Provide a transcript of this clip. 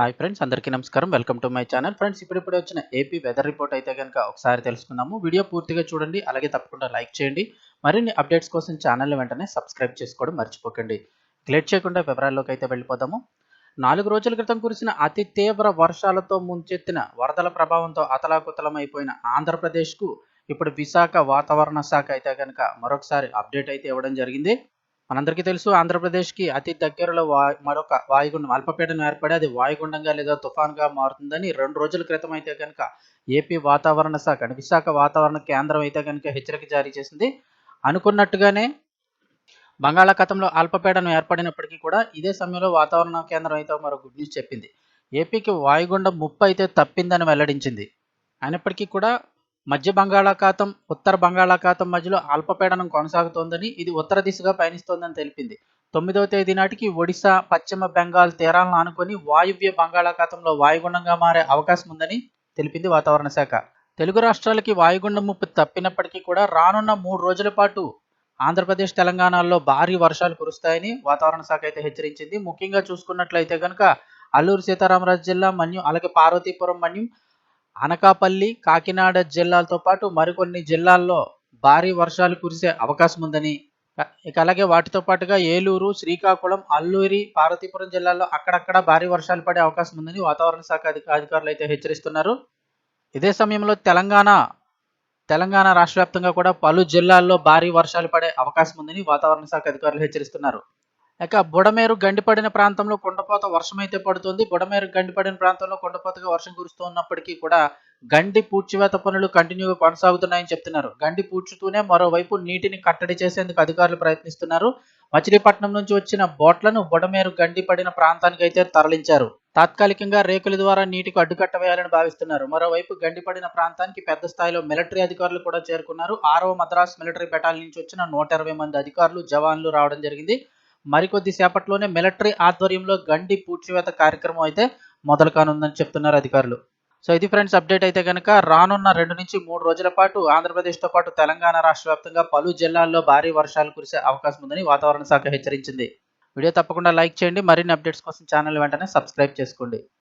Hi friends అందరికీ నమస్కారం. Welcome to my channel. Friends ఇప్పుడిప్పుడే వచ్చిన ఏపీ వెదర్ రిపోర్ట్ అయితే కనుక ఒకసారి తెలుసుకుందాము. వీడియో పూర్తిగా చూడండి అలాగే తప్పకుండా లైక్ చేయండి. మరిన్ని అప్డేట్స్ కోసం ఛానల్ని వెంటనే సబ్స్క్రైబ్ చేసుకోవడం మర్చిపోకండి. లేట్ చేయకుండా వివరాల్లోకి అయితే వెళ్ళిపోదాము. నాలుగు రోజుల క్రితం కురిసిన అతి తీవ్ర వర్షాలతో ముంచెత్తిన వరదల ప్రభావంతో అతలాకుతలమైపోయిన ఆంధ్రప్రదేశ్కు ఇప్పుడు విశాఖ వాతావరణ శాఖ అయితే కనుక మరొకసారి అప్డేట్ అయితే ఇవ్వడం జరిగింది. మనందరికీ తెలుసు ఆంధ్రప్రదేశ్కి అతి దగ్గరలో వా మరొక వాయుగుండం. అల్పపీడనం ఏర్పడి అది వాయుగుండంగా లేదా తుఫాన్గా మారుతుందని రెండు రోజుల క్రితం అయితే కనుక ఏపీ వాతావరణ శాఖ అంటే విశాఖ వాతావరణ కేంద్రం అయితే కనుక హెచ్చరిక జారీ చేసింది. అనుకున్నట్టుగానే బంగాళాఖాతంలో అల్పపీడనం ఏర్పడినప్పటికీ కూడా ఇదే సమయంలో వాతావరణ కేంద్రం అయితే మరో గుడ్ న్యూస్ చెప్పింది. ఏపీకి వాయుగుండం ముప్పు అయితే తప్పిందని వెల్లడించింది. అయినప్పటికీ కూడా మధ్య బంగాళాఖాతం ఉత్తర బంగాళాఖాతం మధ్యలో అల్పపీడనం కొనసాగుతోందని ఇది ఉత్తర దిశగా పయనిస్తోందని తెలిపింది. తొమ్మిదవ తేదీ నాటికి ఒడిశా పశ్చిమ బెంగాల్ తీరాలను ఆనుకొని వాయువ్య బంగాళాఖాతంలో వాయుగుండంగా మారే అవకాశం ఉందని తెలిపింది వాతావరణ శాఖ. తెలుగు రాష్ట్రాలకి వాయుగుండం ముప్పు తప్పినప్పటికీ కూడా రానున్న మూడు రోజుల పాటు ఆంధ్రప్రదేశ్ తెలంగాణలో భారీ వర్షాలు కురుస్తాయని వాతావరణ శాఖ అయితే హెచ్చరించింది. ముఖ్యంగా చూసుకున్నట్లయితే కనుక అల్లూరు సీతారామరాజు జిల్లా మన్యం అలాగే పార్వతీపురం మన్యం అనకాపల్లి కాకినాడ జిల్లాలతో పాటు మరికొన్ని జిల్లాల్లో భారీ వర్షాలు కురిసే అవకాశం ఉందని ఇక అలాగే వాటితో పాటుగా ఏలూరు శ్రీకాకుళం అల్లూరి పార్వతీపురం జిల్లాల్లో అక్కడక్కడ భారీ వర్షాలు పడే అవకాశం ఉందని వాతావరణ శాఖ అధిక అధికారులు అయితే హెచ్చరిస్తున్నారు. ఇదే సమయంలో తెలంగాణ తెలంగాణ రాష్ట్ర వ్యాప్తంగా కూడా పలు జిల్లాల్లో భారీ వర్షాలు పడే అవకాశం ఉందని వాతావరణ శాఖ అధికారులు హెచ్చరిస్తున్నారు. ఇక బుడమేరు గండిపడిన ప్రాంతంలో కుండపోత వర్షం అయితే పడుతుంది. బుడమేరు గండిపడిన ప్రాంతంలో కుండపోతగా వర్షం కురుస్తూ ఉన్నప్పటికీ కూడా గండి పూడ్చివేత పనులు కంటిన్యూగా కొనసాగుతున్నాయని చెప్తున్నారు. గండి పూడ్చుతూనే మరోవైపు నీటిని కట్టడి చేసేందుకు అధికారులు ప్రయత్నిస్తున్నారు. మచిలీపట్నం నుంచి వచ్చిన బోట్లను బుడమేరు గండి పడిన ప్రాంతానికి అయితే తరలించారు. తాత్కాలికంగా రేకుల ద్వారా నీటికి అడ్డుకట్ట వేయాలని భావిస్తున్నారు. మరోవైపు గండిపడిన ప్రాంతానికి పెద్ద స్థాయిలో మిలిటరీ అధికారులు కూడా చేరుకున్నారు. ఆరవ మద్రాస్ మిలిటరీ బెటాలియన్ నుంచి వచ్చిన నూట ఇరవై మంది అధికారులు జవాన్లు రావడం జరిగింది. మరికొద్ది సేపట్లోనే మిలిటరీ ఆధ్వర్యంలో గండి పూడ్చివేత కార్యక్రమం అయితే మొదలు కానుందని చెప్తున్నారు అధికారులు. సో ఇది ఫ్రెండ్స్ అప్డేట్ అయితే కనుక రానున్న రెండు నుంచి మూడు రోజుల పాటు ఆంధ్రప్రదేశ్తో పాటు తెలంగాణ రాష్ట్ర వ్యాప్తంగా పలు జిల్లాల్లో భారీ వర్షాలు కురిసే అవకాశం ఉందని వాతావరణ శాఖ హెచ్చరించింది. వీడియో తప్పకుండా లైక్ చేయండి. మరిన్ని అప్డేట్స్ కోసం ఛానల్ వెంటనే సబ్స్క్రైబ్ చేసుకోండి.